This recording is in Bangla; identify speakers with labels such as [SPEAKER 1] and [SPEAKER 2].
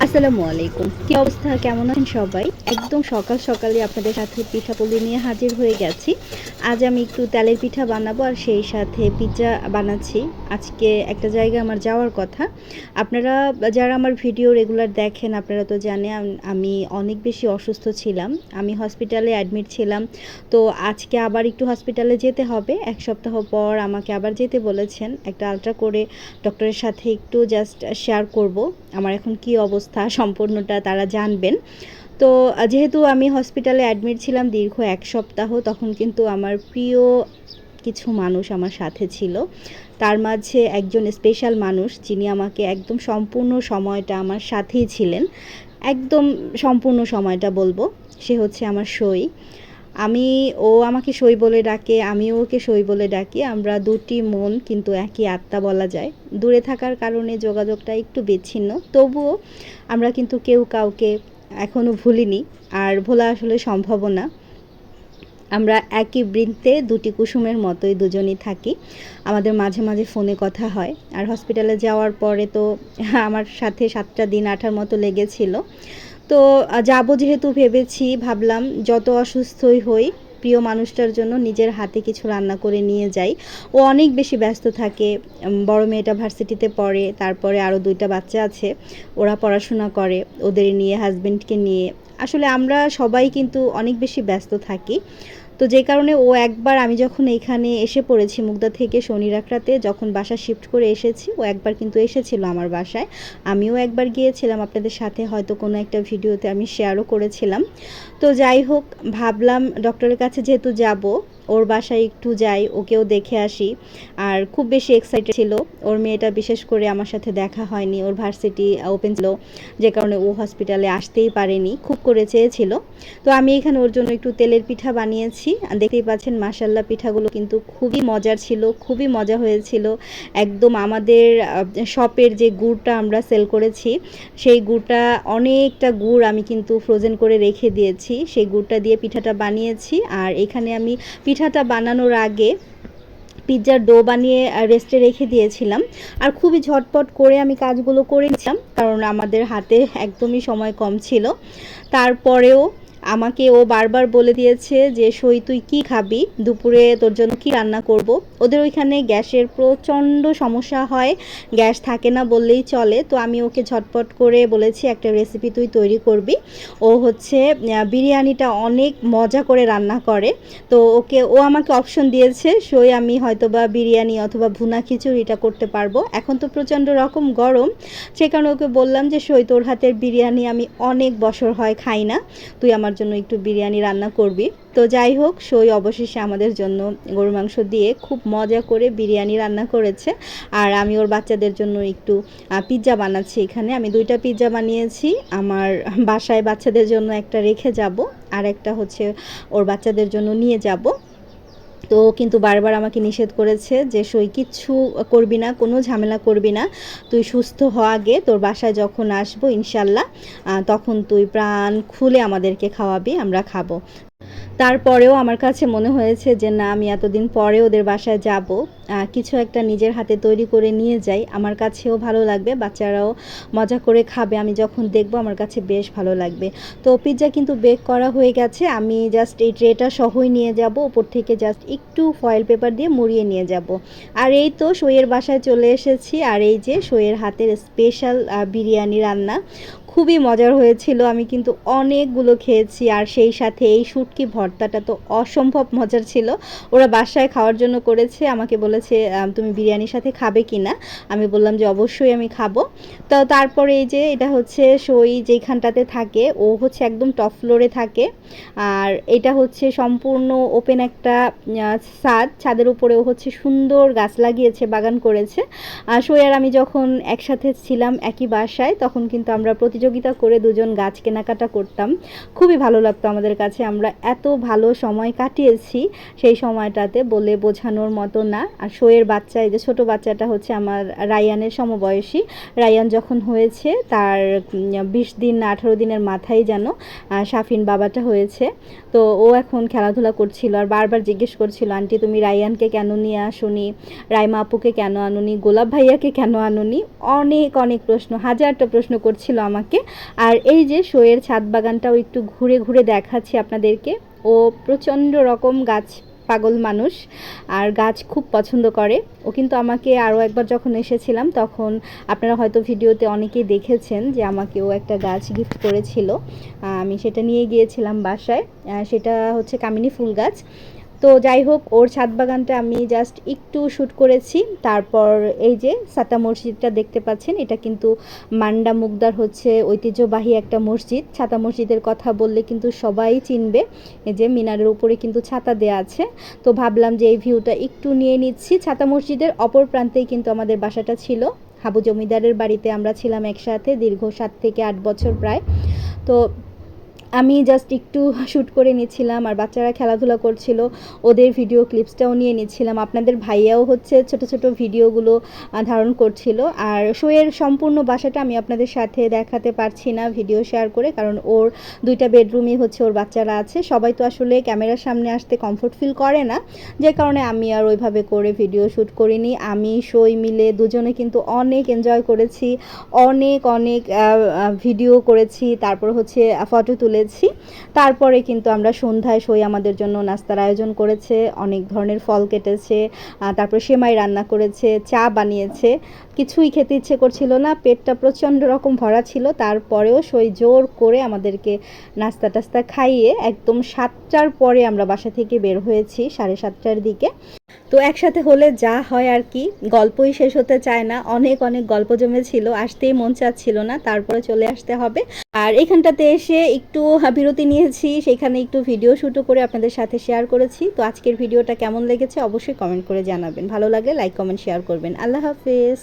[SPEAKER 1] আসসালামু আলাইকুম। কি অবস্থা? কেমন আছেন সবাই? একদম সকাল সকালে আপনাদের সাথে পিঠাপুলি নিয়ে হাজির হয়ে গেছি। আজ আমি একটু তেলের পিঠা বানাবো আর সেই সাথে পিৎজা বানাচ্ছি। আজকে একটা জায়গায় আমার যাওয়ার কথা। আপনারা, যারা আমার ভিডিও রেগুলার দেখেন, আপনারা তো আম- আমি অনেক বেশি অসুস্থ ছিলাম। আমি হসপিটালে অ্যাডমিট ছিলাম। তো আজকে আবার একটু হসপিটালে যেতে হবে। এক সপ্তাহ পর আমাকে আবার যেতে বলেছেন। একটা আলট্রা করে ডক্টরের সাথে একটু জাস্ট শেয়ার করব। আমার এখন কি অবস্থা? সম্পূর্ণটা তারা জানবেন। তো, যেহেতু আমি হসপিটালে অ্যাডমিট ছিলাম দীর্ঘ এক সপ্তাহ, তখন কিন্তু আমার প্রিয় কিছু মানুষ আমার সাথে ছিল। তার মাঝে একজন স্পেশাল মানুষ, যিনি আমাকে একদম সম্পূর্ণ সময়টা আমার সাথেই ছিলেন। একদম সম্পূর্ণ সময়টা বলব, সে হচ্ছে আমার সই। আমি, ও আমাকে সই বলে ডাকে আমিও ওকে সই বলে ডাকি। আমরা দুটি মন কিন্তু একই আত্মা বলা যায়। দূরে থাকার কারণে যোগাযোগটা একটু বিচ্ছিন্ন। তবুও আমরা কিন্তু কেউ কাউকে এখনও ভুলিনি, আর ভোলা আসলে সম্ভব না। আমরা একই বৃন্তে দুটি কুসুমের মতোই দুজনই থাকি। আমাদের মাঝে মাঝে ফোনে কথা হয়। আর হসপিটালে যাওয়ার পরে তো আমার সাথে সাতটা দিন আঠার মতো লেগেছিল। তো যাব যেহেতু ভেবেছি, ভাবলাম যত অসুস্থই হই, প্রিয় মানুষটার জন্য নিজের হাতে কিছু রান্না করে নিয়ে যাই। ও অনেক বেশি ব্যস্ত থাকে বড় মেয়েটা ভার্সিটিতে পড়ে, তারপরে আরও দুইটা বাচ্চা আছে, ওরা পড়াশোনা করে, ওদের নিয়ে হাজব্যান্ডকে নিয়ে। আসলে আমরা সবাই কিন্তু অনেক বেশি ব্যস্ত থাকি। তো যে কারণে ও একবার আমি যখন এইখানে এসে পড়েছি মুগদা থেকে শনি রাখরাতে যখন বাসা শিফট করে এসেছি, ও একবার কিন্তু এসেছিল আমার বাসায়। আমিও একবার গিয়েছিলাম, আপনাদের সাথে হয়তো কোনো একটা ভিডিওতে আমি শেয়ারও করেছিলাম। তো যাই হোক, ভাবলাম ডক্টরের কাছে যেহেতু যাব ওর বাসায় একটু যাই, ওকেও দেখে আসি। আর খুব বেশি এক্সাইটেড ছিল। ওর মেয়েটা বিশেষ করে আমার সাথে দেখা হয়নি। ওর ভার্সিটি ওপেন ছিল, যে কারণে ও হসপিটালে আসতেই পারেনি। খুব করে চেয়েছিল। তো আমি এখানে ওর জন্য একটু তেলের পিঠা বানিয়েছি। দেখতেই পাচ্ছেন মাসাল্লা পিঠাগুলো কিন্তু খুবই মজার ছিল, খুবই মজা হয়েছিল। একদম আমাদের শপের যে গুড়টা আমরা সেল করেছি, সেই গুড়টা অনেকটা গুড় আমি কিন্তু ফ্রোজেন করে রেখে দিয়েছি। সেই গুড়টা দিয়ে পিঠাটা বানিয়েছি। আর এখানে আমি পিঠাটা বানানোর আগে পিৎজার ডো বানিয়ে রেস্টে রেখে দিয়েছিলাম। আর খুবই ঝটপট করে আমি কাজগুলো করেছিলাম কারণ আমাদের হাতে একদমই সময় কম ছিল। তারপরেও আমাকে ও বারবার বলে দিয়েছে যে, সই, তুই কি খাবি? দুপুরে তোর জন্য কি রান্না করব? ওদের ওইখানে গ্যাসের প্রচণ্ড সমস্যা হয়। গ্যাস থাকে না বললেই চলে। তো আমি ওকে ঝটপট করে বলেছি, একটা রেসিপি তুই তৈরি করবি। ও হচ্ছে বিরিয়ানিটা অনেক মজা করে রান্না করে। তো ওকে, ও আমাকে অপশন দিয়েছে, সই, আমি হয়তো বা বিরিয়ানি অথবা ভুনা খিচুড়িটা করতে পারব। এখন তো প্রচণ্ড রকম গরম। সে কারণে ওকে বললাম যে, সই, তোর হাতের বিরিয়ানি আমি অনেক বছর হয় খাই না। তুই আমার জন্য একটু বিরিয়ানি রান্না করবি। তো যাই হোক, সই অবশেষে আমাদের জন্য গরু মাংস দিয়ে খুব মজা করে বিরিয়ানি রান্না করেছে। আর আমি ওর বাচ্চাদের জন্য একটু পিৎজা বানাচ্ছি এখানে। আমি দুইটা পিৎজা বানিয়েছি। আমার বাসায় বাচ্চাদের জন্য একটা রেখে যাব। আর একটা হচ্ছে ওর বাচ্চাদের জন্য নিয়ে যাব। তো কিন্তু বারবার আমাকে নিষেধ করেছে যে, সই, কিচ্ছু করবি না, কোনো ঝামেলা করবি না। তুই সুস্থ হওয়া আগে, তোর বাসায় যখন আসব ইনশাল্লাহ তখন তুই প্রাণ খুলে আমাদেরকে খাওয়াবি, আমরা খাব। তারপরেও আমার কাছে মনে হয়েছে যে, না, আমি এতদিন পরে ওদের বাসায় যাব। কিছু একটা নিজের হাতে তৈরি করে নিয়ে যাই। আমার কাছেও ভালো লাগবে, বাচ্চারাও মজা করে খাবে। আমি যখন দেখব, আমার কাছে বেশ ভালো লাগবে। তো পিৎজা কিন্তু বেক করা হয়ে গেছে। আমি জাস্ট এই ট্রেটা সহই নিয়ে যাব। ওপর থেকে জাস্ট একটু ফয়েল পেপার দিয়ে মুড়িয়ে নিয়ে যাব। আর এই তো সইয়ের বাসায় চলে এসেছি। আর এই যে সইয়ের হাতের স্পেশাল বিরিয়ানি রান্না। খুবই মজার হয়েছিল। আমি কিন্তু অনেকগুলো খেয়েছি আর সেই সাথে এই শুটকি ভর্তাটা তো অসম্ভব মজার ছিল। ওরা বাসায় খাওয়ার জন্য করেছে, আমাকে বলেছে তুমি বিরিয়ানির সাথে খাবে কি না? আমি বললাম যে, অবশ্যই আমি খাব। তো তারপরে এই যে, এটা হচ্ছে সই যেখানটাতে থাকে, ও হচ্ছে একদম টপ ফ্লোরে থাকে। আর এটা হচ্ছে সম্পূর্ণ ওপেন একটা ছাদ। ছাদের উপরেও হচ্ছে সুন্দর গাছ লাগিয়েছে, বাগান করেছে। আর সই আর আমি যখন একসাথে ছিলাম একই বাসায়, তখন কিন্তু আমরা প্রতিযোগিতা করে দুজন গাছ কেনাকাটা করতাম। খুবই ভালো লাগতো আমাদের কাছে। আমরা এত ভালো সময় কাটিয়েছি সেই সময়টাতে বলে বোঝানোর মতো না। আর শোয়ের বাচ্চা, এই যে ছোটো বাচ্চাটা হচ্ছে আমার রায়ানের সমবয়সী। রায়ান যখন হয়েছে তার বিশ দিন, আঠারো দিনের মাথায় যেন সাফিন বাবাটা হয়েছে। তো ও এখন খেলাধুলা করছিল আর বারবার জিজ্ঞেস করছিল, আন্টি, তুমি রায়ানকে কেন নিয়ে আসুনি? রাইমা আপুকে কেন আনুনি? গোলাপ ভাইয়াকে কেন আনুনি? অনেক অনেক প্রশ্ন, হাজারটা প্রশ্ন করছিল আমাকে। আর এই যে শোয়ের ছাদ বাগানটাও একটু ঘুরে ঘুরে দেখাচ্ছি আপনাদেরকে। ও প্রচণ্ড রকম গাছ পাগল মানুষ, আর গাছ খুব পছন্দ করে। ও কিন্তু আমাকে আরও একবার যখন এসেছিলাম তখন আপনারা হয়তো ভিডিওতে অনেকেই দেখেছেন যে আমাকে ও একটা গাছ গিফট করেছিল। আমি সেটা নিয়ে গিয়েছিলাম বাসায়। সেটা হচ্ছে কামিনী ফুল গাছ। তো যাই হোক ওর ছাদ বাগানটা আমি জাস্ট একটু শ্যুট করেছি। তারপর এই যে সাতা মসজিদটা দেখতে পাচ্ছেন, এটা কিন্তু মান্ডা মুগদার হচ্ছে ঐতিহ্যবাহী একটা মসজিদ। ছাতা মসজিদের কথা বললে কিন্তু সবাই চিনবে, এই যে মিনারের উপরে কিন্তু ছাতা দেয়া আছে। তো ভাবলাম যে এই ভিউটা একটু নিয়ে নিচ্ছি। ছাতা মসজিদের অপর প্রান্তেই কিন্তু আমাদের বাসাটা ছিল। হাবু জমিদারের বাড়িতে আমরা ছিলাম একসাথে দীর্ঘ সাত থেকে আট বছর প্রায়। তো আমি জাস্ট একটু শ্যুট করে নিচ্ছিলাম আর বাচ্চারা খেলাধুলা করছিল, ওদের ভিডিও ক্লিপসটাও নিয়ে নিচ্ছিলাম আপনাদের ভাইয়াও হচ্ছে ছোট ছোট ভিডিওগুলো ধারণ করছিল। আর শোয়ের সম্পূর্ণ বাসাটা আমি আপনাদের সাথে দেখাতে পারছি না ভিডিও শেয়ার করে, কারণ ওর দুইটা বেডরুমই হচ্ছে ওর বাচ্চারা আছে। সবাই তো আসলে ক্যামেরার সামনে আসতে কমফোর্ট ফিল করে না। যে কারণে আমি আর ওইভাবে করে ভিডিও শ্যুট করিনি। আমি, সই মিলে দুজনে কিন্তু অনেক এনজয় করেছি। অনেক অনেক ভিডিও করেছি। তারপর হচ্ছে ফটো তুলেছি তারপরে কিন্তু আমরা সন্ধ্যায় সই আমাদের জন্য নাস্তার আয়োজন করেছে, অনেক ধরনের ফল কেটেছে তারপর সেমাই রান্না করেছে, চা বানিয়েছে। কিছুই খেতে ইচ্ছে করছিল না, পেটটা প্রচণ্ড রকম ভরা ছিল, তারপরেও সই জোর করে আমাদেরকে নাস্তা টাস্তা খাইয়ে একদম সাতটার পরে আমরা বাসা থেকে বের হয়েছি, সাড়ে সাতটার দিকে। তো একসাথে হলে যা হয় আর কি, গল্পই শেষ হতে চায় না। অনেক অনেক গল্প জমেছিল, আসতেই মন চাচ্ছিল না, তারপরে চলে আসতে হবে। আর এখানটাতে এসে একটু বিরতি নিয়েছি, সেখানে একটু ভিডিও শুটও করে আপনাদের সাথে শেয়ার করেছি। তো আজকের ভিডিওটা কেমন লেগেছে অবশ্যই কমেন্ট করে জানাবেন। ভালো লাগলে লাইক, কমেন্ট, শেয়ার করবেন। আল্লাহ হাফেজ।